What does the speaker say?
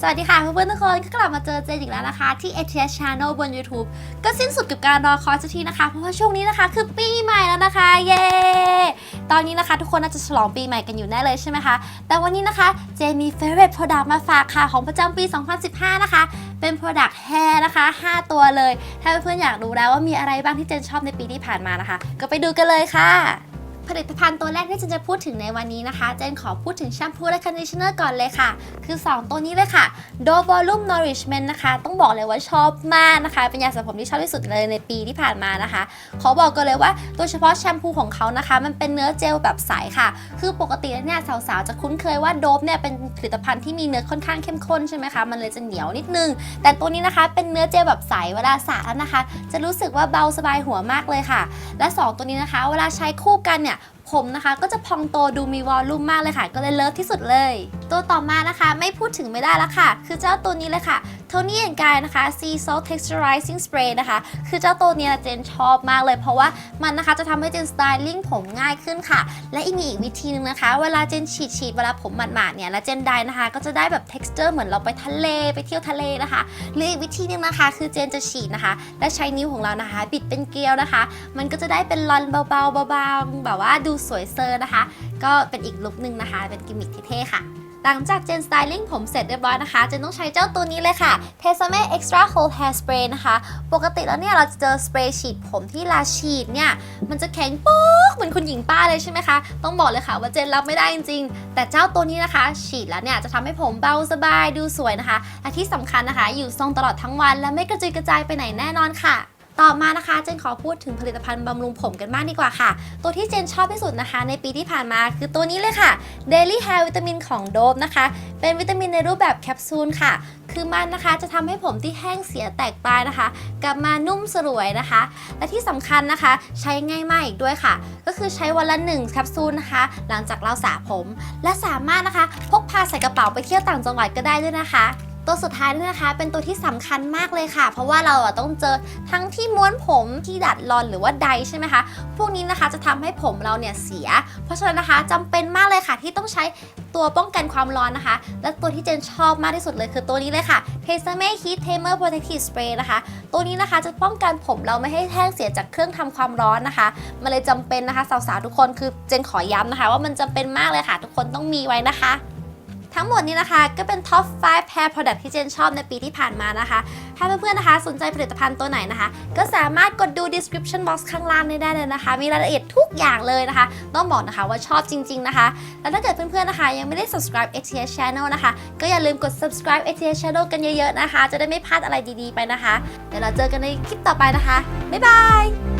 สวัสดีค่ะเพื่อนๆทุกคนก็กลับมาเจอเจนอีกแล้วนะคะ ที่ ATS Channel บน YouTube ก็สิ้นสุดกับการรอคอยสักทีนะคะ เพราะว่าช่วงนี้นะคะคือปีใหม่แล้วนะคะ เย้ตอนนี้นะคะ ทุกคนน่าจะฉลองปีใหม่กันอยู่แน่เลยใช่ไหมคะ แต่วันนี้นะคะ เจนมี favorite product มาฝากค่ะ ของประจำปี 2015 นะคะ เป็น product hair นะคะ 5 ตัวเลย ถ้าเพื่อนๆอยากรู้แล้วว่ามีอะไรบ้างที่เจนชอบในปีที่ผ่านมานะคะ ก็ไปดูกันเลยค่ะ ผลิตภัณฑ์ตัวแรกที่เจนจะพูดถึงในวันนี้นะคะ เจนขอพูดถึงแชมพูและคอนดิชเนอร์ก่อนเลยค่ะ คือ 2 ตัวนี้เลยค่ะ d o Volume Nourishment นะคะ ต้องบอกเลยว่าชอบมากนะคะ เป็นยาสระผมที่ชอบที่สุดเลยในปีที่ผ่านมานะคะ ขอบอกกันเลยว่าโดยเฉพาะแชมพูของเขานะคะ มันเป็นเนื้อเจลแบบใสค่ะ คือปกติแล้วเนี่ยสาวๆจะคุ้นเคยว่าโดบเนี่ยเป็นผลิตภัณฑ์ที่มีเนื้อค่อนข้างเข้มข้นใช่ไหมคะ มันเลยจะเหนียวนิดนึง แต่ตัวนี้นะคะเป็นเนื้อเจลแบบใสเวลาสระแล้วนะคะ จะรู้สึกว่าเบาสบายหัวมากเลยค่ะ และ 2 ตัวนี้นะคะ เวลาใช้คู่กันเนี่ย ผมนะคะ ก็จะพองโตดูมีวอลลุ่มมากเลยค่ะ ก็เลยเลิฟที่สุดเลยตัวต่อมานะคะไม่พูดถึงไม่ได้แล้วค่ะ คือเจ้าตัวนี้เลยค่ะ Tony and Guy นะคะ Sea Salt Texturizing Spray นะคะ คือเจ้าตัวนี้เจนชอบมากเลย เพราะว่ามันนะคะจะทำให้เจนสไตลิ่งผมง่ายขึ้นค่ะ และอีกมีอีกวิธีหนึงนะคะ เวลาเจนฉีดฉีดเวลาผมหมาดๆเนี่ย แล้วเจนไดนะคะ ก็จะได้แบบ texture เหมือนเราไปทะเลไปเที่ยวทะเลนะคะ หรืออีกวิธีหนึงนะคะ คือเจนจะฉีดนะคะ และใช้นิ้วของเรานะคะ บิดเป็นเกลียวนะคะ มันก็จะได้เป็นลอนเบาๆเบาๆแบบว่าดูสวยเซอร์นะคะ ก็เป็นอีกลุคหนึ่งนะคะ เป็นกิมมิคเท่ๆค่ะ หลังจากเจนสไตลิ่งผมเสร็จเรียบร้อยนะคะ เจนต้องใช้เจ้าตัวนี้เลยค่ะ t e s a m e Extra Hold Hair Spray นะคะ ปกติแล้วเนี่ยเราจะเจอสเปรย์ฉีดผมที่ลาฉีดเนี่ย มันจะแข็งโป๊กเหมือนคุณหญิงป้าเลยใช่ไหมคะ ต้องบอกเลยค่ะว่าเจนรับไม่ได้จริงๆ แต่เจ้าตัวนี้นะคะ ฉีดแล้วเนี่ยจะทำให้ผมเบาสบายดูสวยนะคะ และที่สำคัญนะคะ อยู่ทรงตลอดทั้งวันและไม่กระจุยกระจายไปไหนแน่นอนค่ะ ต่อมานะคะเจนขอพูดถึงผลิตภัณฑ์บำรุงผมกันบ้างดีกว่าค่ะ ตัวที่เจนชอบที่สุดนะคะ ในปีที่ผ่านมาคือตัวนี้เลยค่ะ Daily Hair วิตามินของโดบนะคะ เป็นวิตามินในรูปแบบแคปซูลค่ะ คือมันนะคะจะทำให้ผมที่แห้งเสียแตกปลายนะคะ กลับมานุ่มสลวยนะคะ และที่สำคัญนะคะ ใช้ง่ายมากอีกด้วยค่ะ ก็คือใช้วันละ1แคปซูลนะคะ หลังจากเราสระผม และสามารถนะคะ พกพาใส่กระเป๋าไปเที่ยวต่างจังหวัดก็ได้ด้วยนะคะ ตัวสุดท้ายด้วยนะคะ เป็นตัวที่สำคัญมากเลยค่ะ เพราะว่าเราต้องเจอทั้งที่ม้วนผมที่ดัดรอนหรือว่าไดใช่ไหมคะ พวกนี้นะคะจะทำให้ผมเราเนี่ยเสีย เพราะฉะนั้นนะคะจำเป็นมากเลยค่ะที่ต้องใช้ตัวป้องกันความร้อนนะคะ และตัวที่เจนชอบมากที่สุดเลยคือตัวนี้เลยค่ะ t e s a m e Heat Tamer Protective Spray นะคะ ตัวนี้นะคะจะป้องกันผมเราไม่ให้แห้งเสียจากเครื่องทำความร้อนนะคะมันเลยจำเป็นนะคะสาวๆทุกคนคือเจนขอย้ำนะคะ ว่ามันจำเป็นมากเลยค่ะ ทุกคนต้องมีไว้นะคะ ทั้งหมดนี้นะคะ ก็เป็น Top 5 Hair Product ที่เจนชอบในปีที่ผ่านมานะคะ ถ้าเพื่อนๆนะคะ สนใจผลิตภัณฑ์ตัวไหนนะคะ ก็สามารถกดดู description box ข้างล่างได้เลยนะคะ มีรายละเอียดทุกอย่างเลยนะคะ ต้องบอกนะคะว่าชอบจริง ๆนะคะ แล้วถ้าเกิดเพื่อนๆนะคะ ยังไม่ได้ subscribe ATS Channel นะคะ ก็อย่าลืมกด subscribe ATS Channel กันเยอะๆนะคะ จะได้ไม่พลาดอะไรดีๆไปนะคะ เดี๋ยวเราเจอกันในคลิปต่อไปนะคะบ๊ายบาย